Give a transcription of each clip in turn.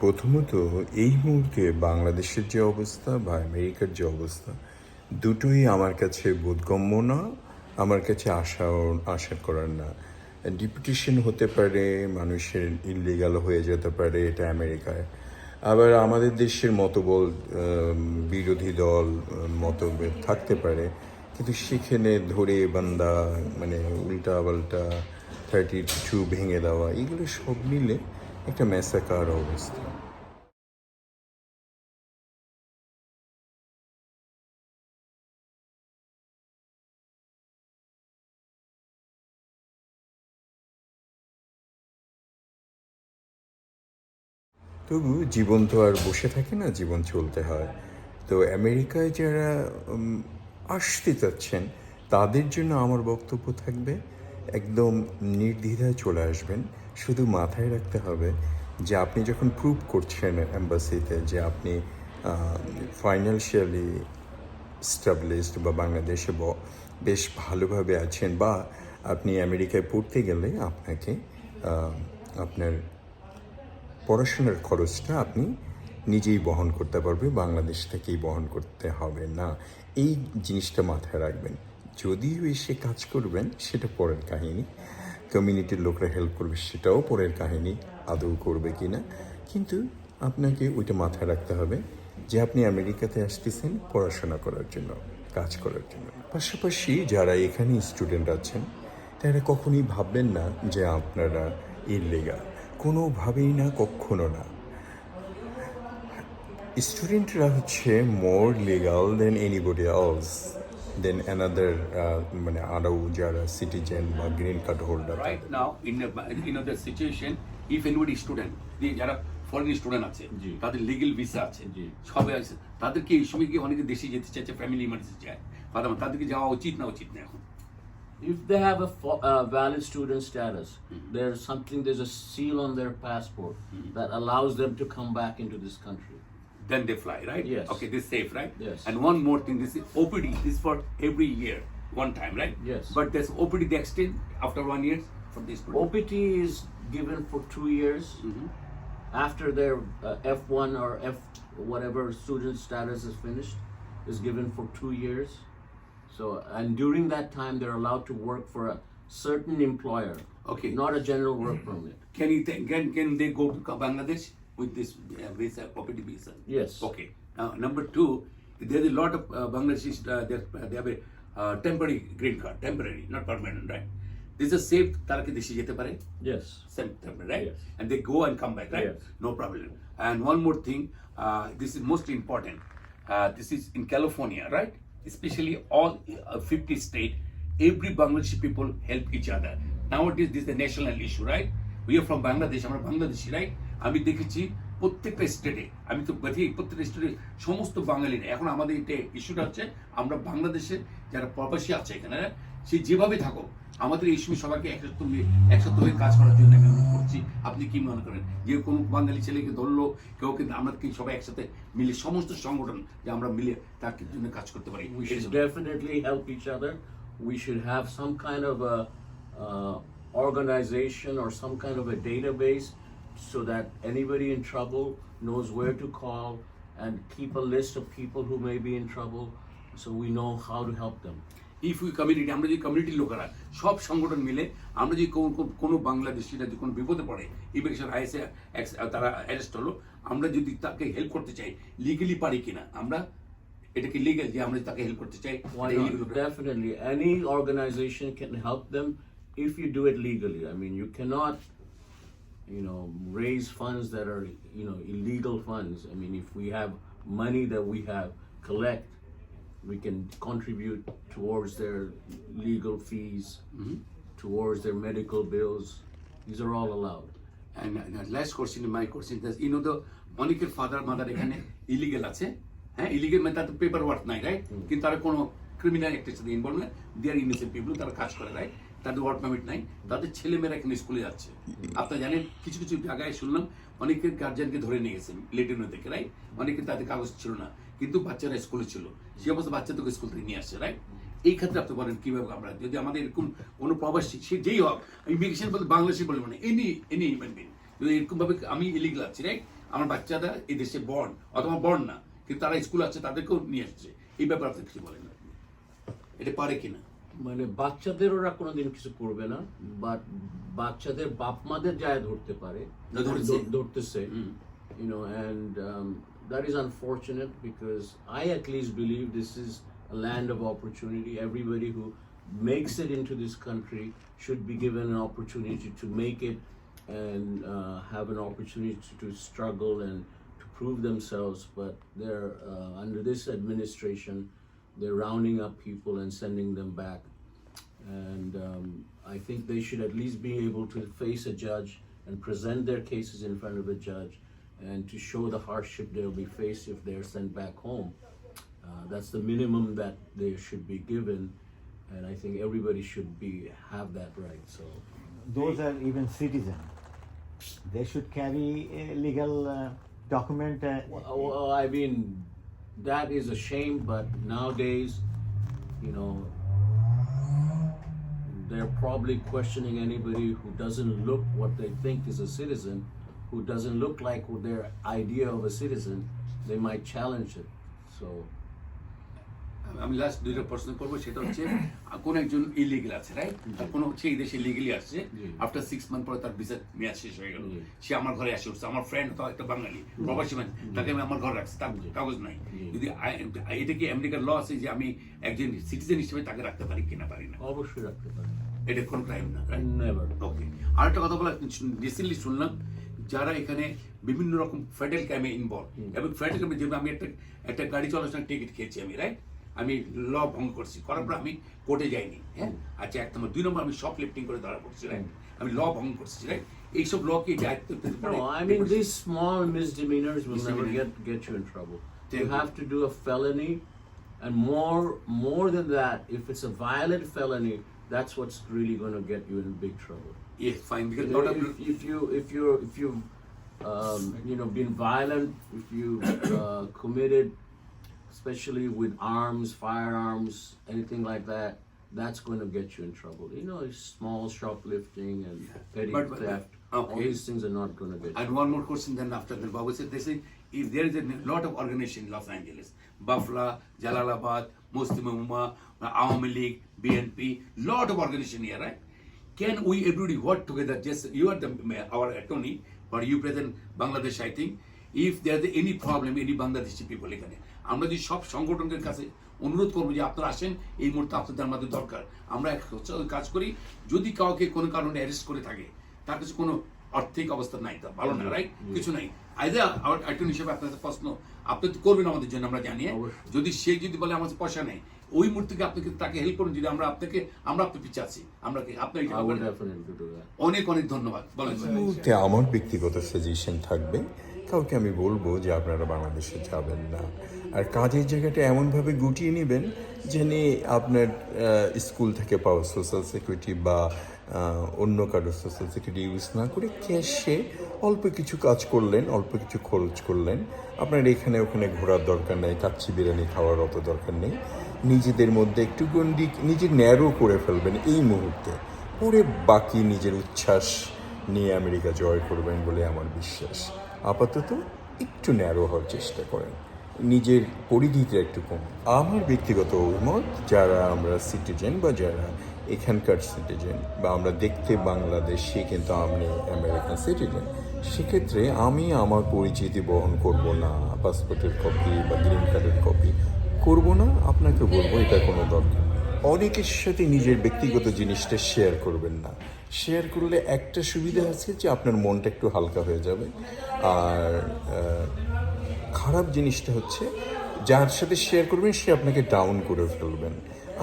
প্রথমত, এই মুহূর্তে বাংলাদেশের যে অবস্থা বা আমেরিকার যে অবস্থা, দুটোই আমার কাছে বোধগম্য না, আমার কাছে আশা আশা করার না। ডিপুটেশন হতে পারে, মানুষের ইলিগাল হয়ে যেতে পারে, এটা আমেরিকায়। আবার আমাদের দেশের মতবল বিরোধী দল মতভেদ থাকতে পারে। কিন্তু সেখানে ধরে বান্দা মানে উল্টা পাল্টা থার্টি টু ভেঙে দেওয়া, এগুলো সব মিলে একটা ম্যাসাকার অবস্থা তবু জীবন তো আর বসে থাকে না জীবন চলতে হয় তো আমেরিকায় যারা আসতে চাচ্ছেন তাদের জন্য আমার বক্তব্য থাকবে একদম নির্দ্বিধায় চলে আসবেন। শুধু মাথায় রাখতে হবে যে আপনি যখন প্রুভ করছেন অ্যাম্বাসিতে যে আপনি ফাইন্যান্সিয়ালি স্টাবলিশড বা বাংলাদেশে বেশ ভালোভাবে আছেন বা আপনি আমেরিকায় পড়তে গেলে আপনাকে আপনার পড়াশোনার খরচটা আপনি নিজেই বহন করতে পারবে বাংলাদেশ থেকেই বহন করতে হবে না। এই জিনিসটা মাথায় রাখবেন। যদিও এসে কাজ করবেন, সেটা পরের কাহিনী। কমিউনিটির লোকরা হেল্প করবে, সেটাও পরের কাহিনী, আদৌ করবে কি না কিন্তু আপনাকে ওইটা মাথায় রাখতে হবে যে আপনি আমেরিকাতে আসতেছেন পড়াশোনা করার জন্য, কাজ করার জন্য। পাশাপাশি যারা এখানে স্টুডেন্ট আছেন, তারা কখনোই ভাববেন না যে আপনারা ইললিগাল কোনোভাবেই না, কখনো না। স্টুডেন্টরা হচ্ছে more legal then anybody else দেন অ্যানাদার মানে আরও যারা সিটিজেন বা green card holder right now in a, in a situation if anybody student যে যারা ফরেন স্টুডেন্ট আছে জি। তাদের লিগেল ভিসা আছে জি। সবাই আছে তাদেরকে এই সময় কি অনেকে দেশে যেতে চাইছে ফ্যামিলি ইমার্জেন্সি চায় ফাদার তাদেরকে যাওয়া উচিত না উচিত না এখন If they have a fo- uh, valid student status, there's something, there's a seal on their passport that allows them to come back into this country. then they fly right Yes. okay this safe right Yes. and one more thing this is OPD this is for every year one time right Yes. but there's OPD they extend after one year for this student OPT is given for two years. After their uh, F1 or F whatever student status is finished, is given for two years. So, and during that time, they're allowed to work for a certain employer. Okay. Not a general work permit. can you can can they go to Bangladesh with this uh, visa OPD visa Yes. Okay. Now, number two, there's a lot of uh, Bangladeshis, uh, they're- they have a uh, temporary green card, temporary, not permanent, right? This is safe, তারা কি দেশে যেতে পারে? Yes. Same temporary, right? Yes. And they go and come back, right? Yes. No problem. And one more thing, uh, this is most important. Uh, this is in California, right? Especially all uh, 50 state, every Bangladeshi people help each other. Nowadays, this is the national issue, right? We are from Bangladesh, আমরা Bangladeshi, right? আমি দেখেছি প্রত্যেকটা স্টেটে আমি তো বলছি প্রত্যেকটা স্টেটে সমস্ত বাঙালিরা। এখন আমাদের এটা ইস্যুটা হচ্ছে আমরা বাংলাদেশে যারা প্রবাসী আছে এখানে সে যেভাবে থাকো আমাদের এই সময় সবাইকে একসাথে একসাথে হয়ে কাজ করার জন্য আমি অনুরোধ করছি। আপনি কি মনে করেন? যে কোনো বাঙালি ছেলেকে ধরলো কেউ কিন্তু আমরা কি সবাই একসাথে মিলে সমস্ত সংগঠন যে আমরা মিলে তার জন্য কাজ করতে পারি? Definitely help each other. We should have some kind of a uh, organization or some kind of a database so that anybody in trouble knows where to call and keep a list of people who may be in trouble so we know how to help them. If you community আমরা যে কমিউনিটির লোকেরা সব সংগঠন মিলে আমরা যদি কোনো- কোনো- কোনো বাংলাদেশিরা যদি কোনো বিপদে পড়ে ইমিগ্রেশন আইএসএ তারা অ্যারেস্ট হলো আমরা যদি তাকে হেল্প করতে চাই লিগেলি পারি কিনা আমরা এটা কি লিগেল যে আমরা যদি তাকে হেল্প করতে চাই Why এটা not? illegal? Definitely. Any organization can help them if you do it legally. I mean, you cannot, you know, raise funds that are, you know, illegal funds. I mean, if we have money that we have collect, we can contribute towards their legal fees, towards their medical bills. These are all allowed. And uh, last question, my question is, you know, the অনেকের father mother এখানে illegal আছে হ্যাঁ illegal মানে তাদের paper work নাই right কিন্তু তারা কোনো ক্রিমিনাল অ্যাক্টের সাথে ইনভলভ না দেয়ার ইনোসেন্ট পিপল তারা কাজ করে রাইট তাদের ওয়ার্ক পারমিট নাই, তাদের ছেলেমেয়েরা এখানে স্কুলে যাচ্ছে। আপনারা জানেন, কিছু কিছু জায়গায় শুনলাম অনেকের গার্জিয়ানকে ধরে নিয়ে গেছেন লেটিনো থেকে রাইট অনেকের তাদের কাগজ ছিল না, কিন্তু বাচ্চারা স্কুলে ছিল। সে অবস্থা বাচ্চা তোকে স্কুল থেকে নিয়ে আসছে রাইট এই ক্ষেত্রে আপনি বলেন, কীভাবে আমরা যদি আমাদের এরকম কোনো প্রবাসী, সে যেই হোক ইমিগ্রেশন বলতে বাংলাদেশি বলে মানে এনি এনি হিউম্যান বিং যদি এরকম ভাবে আমি ইলিগাল আছি রাইট আমার বাচ্চারা এই দেশে বর্ন অথবা বর্ণ না, কিন্তু তারা স্কুল আছে, তাদেরকেও নিয়ে আসছে। এই ব্যাপারে আপনি কিছু বলেন। এটা পারে কিনা? মানে বাচ্চাদের ওরা কোনোদিন কিছু করবে না বাট বাচ্চাদের বাপ মাদের যায় ধরতে পারে না, ধরছে। ধর- ধরতেছে হুম। you know and um, that is unfortunate because i at least believe this is a land of opportunity everybody who makes it into this country should be given an opportunity to make it and uh, have an opportunity to, to struggle and to prove themselves but they're uh, under this administration they're rounding up people and sending them back and um, I think they should at least be able to face a judge and present their cases in front of a judge and to show the hardship they'll be faced if they're sent back home. Uh, that's the minimum that they should be given, and I think everybody should be have that right. So those are even citizens. They should carry a legal uh, document. Uh, Well, well, I mean, that is a shame, but nowadays, you know, they're probably questioning anybody who doesn't look what they think is a citizen, who doesn't look like their idea of a citizen, they might challenge it. So, আমি last দুইটা প্রশ্ন করব সেটা হচ্ছে কোন একজন illegal আছে right কোন হচ্ছে এই দেশে লিগেলি আসছে আফটার সিক্স মান্থ পরে তার ভিসা মেয়াদ শেষ হয়ে গেল। সে আমার ঘরে আসে উঠছে আমার ফ্রেন্ড তো একটা বাঙালি প্রবাসী মানে তাকে আমি আমার ঘরে রাখছি তার কাগজ নাই। যদি এটা কি আমেরিকার ল আছে যে আমি একজন সিটিজেন হিসেবে তাকে রাখতে পারি কিনা পারি না? অবশ্যই রাখতে পারেন। এটা কোন ক্রাইম না. ওকে আরেকটা কথা বলা রিসেন্টলি শুনলাম যারা এখানে বিভিন্ন রকম ফেডারেল ক্রাইমে ইনভলভ এবং ফেডারেল ক্রাইমে যেমন আমি একটা একটা গাড়ি চলার সময় টিকিট খেয়েছি আমি রাইট আমি ল ভঙ্গ করছি করার পর আমি কোর্টে যাইনি হ্যাঁ আচ্ছা এক নম্বর দুই নম্বর আমি শপ লিফটিং করে ধরা পড়ছি রাইট আমি ল ভঙ্গ করছি রাইট এইসব ল কি দায়িত্ব পেতে পারে? No, I mean these small misdemeanors will never Misdemeanor. get get you in trouble. Thank you you. have to do a felony, and more more than that, if it's a violent felony, that's what's really going to get you in big trouble. Yes, fine, because If, lot of if, if you if you if you've um, you know been violent, if you uh, committed, especially with arms, firearms, anything like that, that's going to get you in trouble. You know, small shoplifting and petty But- but- theft. Uh, okay. These things are not going to get you. And one more question then after the Babu said, they say if there is a lot of organization in Los Angeles, Buffalo, Jalalabad, Muslim Ummah, Awami League, BNP, lot of organization here, right? Can we everybody work together? Just you are the our attorney, but you present Bangladesh, I think. If there is any problem, any Bangladeshi people, like that, আমরা যদি সব সংগঠনের কাছে অনুরোধ করব যে আপনারা আসেন এই মুহূর্তে আপনাদের আমাদের দরকার। আমরা এক কাজ করি। যদি কাউকে কোনো কারণে অ্যারেস্ট করে থাকে তার কাছে কোনো আর্থিক অবস্থা নাই তা ভালো না রাইট কিছু নাই। আইদা আমার অ্যাটর্নি হিসেবে আপনাদের প্রশ্ন আপনি তো করবেন আমাদের জন্য আমরা জানি? যদি সে যদি বলে আমার পয়সা নেই ওই মুহূর্তে কি আপনি কি তাকে হেল্প করুন? যদি আমরা আপনাকে আমরা আপনার পিছিয়ে আছি আমরা কি আপনার. অনেক অনেক ধন্যবাদ। বলেন আমার ব্যক্তিগত সাজেশন থাকবে কাউকে আমি বলব যে আপনারা বাংলাদেশে যাবেন না। আর কাজের জায়গাটা এমনভাবে গুটিয়ে নেবেন যেন আপনার স্কুল থেকে পাওয়া সোশ্যাল সিকিউরিটি বা অন্য কারোর সোশ্যাল সিকিউরিটি ইউজ না করে ক্যাশে অল্প কিছু কাজ করলেন, অল্প কিছু খরচ করলেন। আপনার এখানে ওখানে ঘোরার দরকার নেই, কাচ্চি বিরিয়ানি খাওয়ার অত দরকার নেই। নিজেদের মধ্যে একটু গন্ডি নিজে ন্যারো করে ফেলবেন এই মুহূর্তে। পরে বাকি নিজের উচ্ছ্বাস নিয়ে আমেরিকা জয় করবেন বলে আমার বিশ্বাস। আপাতত একটু ন্যারো হওয়ার চেষ্টা করেন। নিজের পরিধিটা একটু কম। আমার ব্যক্তিগত অভিমত যারা আমরা সিটিজেন বা যারা এখানকার সিটিজেন বা আমরা দেখতে বাংলাদেশি কিন্তু আমি আমেরিকান সিটিজেন সেক্ষেত্রে আমি আমার পরিচিতি বহন করব না পাসপোর্টের কপি বা গ্রিন কার্ডের কপি করব না, আপনাকে বলব, এটা কোনো দরকার অনেকের সাথে নিজের ব্যক্তিগত জিনিসটা শেয়ার করবেন না। শেয়ার করলে একটা সুবিধা আছে যে আপনার মনটা একটু হালকা হয়ে যাবে। আর খারাপ জিনিসটা হচ্ছে যার সাথে শেয়ার করবেন সে আপনাকে ডাউন করে ফেলবেন।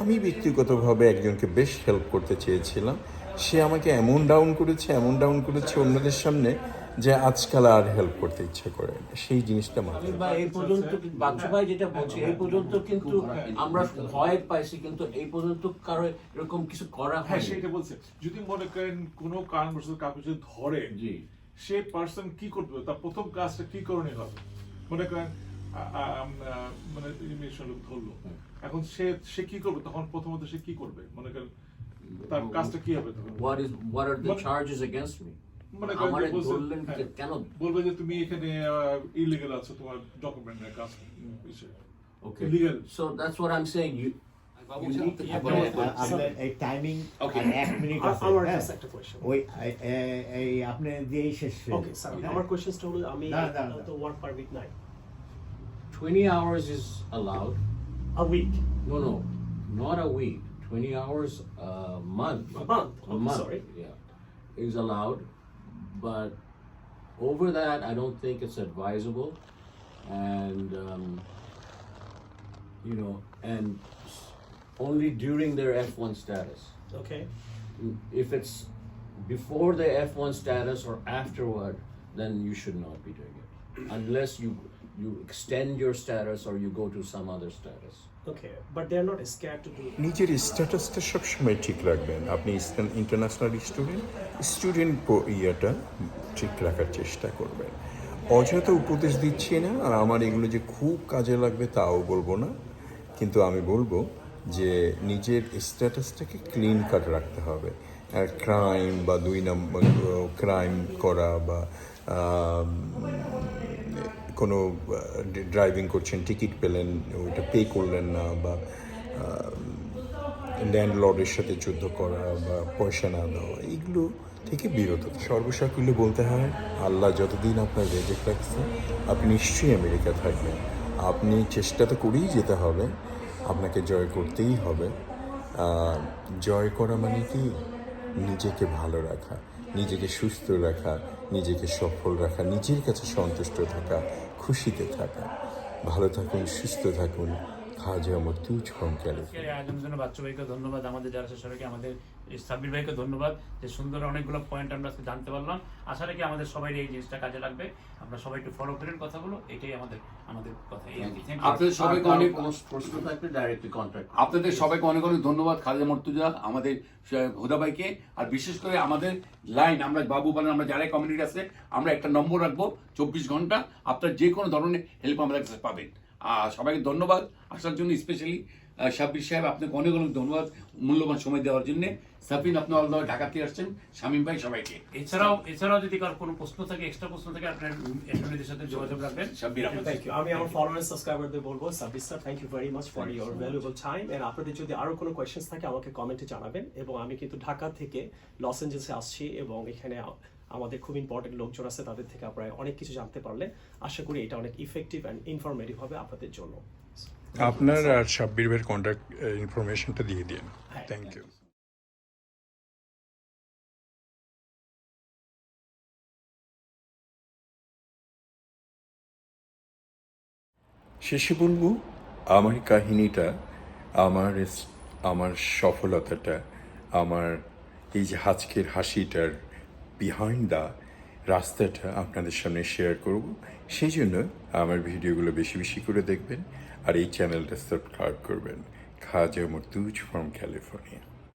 আমি ব্যক্তিগতভাবে একজনকে বেশ হেল্প করতে চেয়েছিলাম। সে আমাকে এমন ডাউন করেছে এমন ডাউন করেছে অন্যদের সামনে যে আজকাল আর হেল্প করতে ইচ্ছে করে সেই জিনিসটা বা এই পর্যন্ত বাচ্চু ভাই যেটা বলছে এই পর্যন্ত কিন্তু আমরা ভয় পাইছি কিন্তু এই পর্যন্ত কারও এরকম কিছু করা হ্যাঁ সেটা বলছে। যদি মনে করেন কোনো কারণবশত কাউকে যদি ধরে সে পার্সন কি করবে? তার প্রথম কাজটা কি করণীয় হবে? মনে করেন মানে ইমিগ্রেশন লোক ধরলো। এখন সে সে কি করবে? তখন প্রথমত সে কি করবে? মনে করেন তার কাজটা কি হবে তখন? What is what are the charges against me কেন? বলবে যে তুমি এখানে ইলিগাল আছো তোমার ডকুমেন্ট নেই কাজ উম, ইসে। Okay. Illegal. So that's what I'm saying. You, you need to আপনার have আপনার এই টাইমিং Okay. এক মিনিট আ- আছে আমার হ্যাঁ? just একটা question. ওই এ- এ- এই আপনি দিয়েই শেষ হয়ে ওকে স্যার যাবে, আমার হ্যাঁ? কোয়েশ্চেনটা হলো আমি না, না, না। তো ওয়ার্ক পারমিট নাই 20 hours is allowed. A week No, no, not a week. 20 hours a month. A month, A okay, month, sorry. Yeah, is allowed, but over that, I don't think it's advisable. And um, you know, and s- only during their F1 status. Okay If it's before the F1 status or afterward, then you should not be doing it, unless you you extend your status or you go to some other status. Okay but they are not scare to do নিজের স্ট্যাটাসটা সবসময় ঠিক রাখবেন আপনি international student student ইয়েটা ঠিক রাখার চেষ্টা করবেন অযথা উপদেশ দিচ্ছি না আর আমার এগুলো যে খুব কাজে লাগবে তাও বলব না কিন্তু আমি বলব যে নিজের স্ট্যাটাসটাকে ক্লিন কাট রাখতে হবে ক্রাইম বা দুই নম্বর ক্রাইম করা বা কোনো ড্রাইভিং করছেন টিকিট পেলেন, ওইটা পে করলেন না বা ল্যান্ডলর্ডের সাথে যুদ্ধ করা বা পয়সা না দেওয়া, এইগুলো থেকে বিরত। সর্বসাকুল্যে বলতে হয়, আল্লাহ যতদিন আপনার রেজেক রাখছে, আপনি নিশ্চয়ই আমেরিকা থাকবেন আপনি চেষ্টা তো করেই যেতে হবে আপনাকে জয় করতেই হবে। জয় করা মানে কি? নিজেকে ভালো রাখা, নিজেকে সুস্থ রাখা, নিজেকে সফল রাখা, নিজের কাছে সন্তুষ্ট থাকা, খুশিতে থাকা। ভালো থাকুন, সুস্থ থাকুন। খাজা আমার তুজ এই আয়োজনের জন্য বাচ্চা ভাইকে ধন্যবাদ। আমাদের যারা সবাইকে আমাদের সাব্বির ভাইকে ধন্যবাদ যে সুন্দর অনেকগুলো পয়েন্ট আমরা আজকে জানতে পারলাম। আশা রাখি আমাদের সবাই এই জিনিসটা কাজে লাগবে। আমরা সবাই একটু ফলো করেন কথাগুলো এটাই আমাদের আমাদের কথা. আপনাদের সবাইকে অনেক প্রশ্ন থাকলে ডাইরেক্টলি কন্ট্যাক্ট আপনাদের সবাইকে অনেক অনেক ধন্যবাদ খালেদা মর্তুজা আমাদের হুদা ভাইকে। আর বিশেষ করে আমাদের লাইন আমরা বাবু বলেন আমরা যারাই কমিউনিটি আছে আমরা একটা নম্বর রাখব চব্বিশ ঘণ্টা। আপনার যে কোনো ধরনের হেল্প আমাদের কাছে পাবেন। আর সবাইকে ধন্যবাদ। আসার জন্য স্পেশালি সাব্বির সাহেব আপনাকে অনেক অনেক ধন্যবাদ মূল্যবান সময় দেওয়ার জন্য। সাফিন আপনি অলদা ঢাকা থেকে আসছেন শামীম ভাই সবাইকে। এছাড়াও এছাড়াও যদি কারও কোনো প্রশ্ন থাকে এক্সট্রা প্রশ্ন থাকে আপনার সাথে যোগাযোগ রাখবেন। সাব্বির আহমেদ থ্যাংক ইউ আমি আমার ফলোয়ার সাবস্ক্রাইবারদের বলব Sabbir sir thank you very much for your valuable time and আপনাদের যদি আরও কোনো কোয়েশ্চেন্স থাকে আমাকে কমেন্টে জানাবেন। এবং আমি কিন্তু ঢাকা থেকে লস এঞ্জেলসে আসছি এবং এখানে আমাদের খুব ইম্পর্টেন্ট লোকজন আছে তাদের থেকে আপনারা অনেক কিছু জানতে পারলে। আশা করি এটা অনেক ইফেক্টিভ অ্যান্ড ইনফরমেটিভ হবে আপনাদের জন্য। আপনার আর সাব্বির ভাইয়ের কন্ট্যাক্ট ইনফরমেশনটা দিয়ে দিন। থ্যাংক ইউ শেষে বলব আমার কাহিনীটা আমার আমার সফলতাটা আমার এই যে আজকের হাসিটার বিহাইন্ড দ্য রাস্তাটা আপনাদের সামনে শেয়ার করব। সেই জন্য আমার ভিডিওগুলো বেশি বেশি করে দেখবেন। আর এই চ্যানেলটা সাবস্ক্রাইব করবেন। খাজা মর্তুজ ফ্রম ক্যালিফোর্নিয়া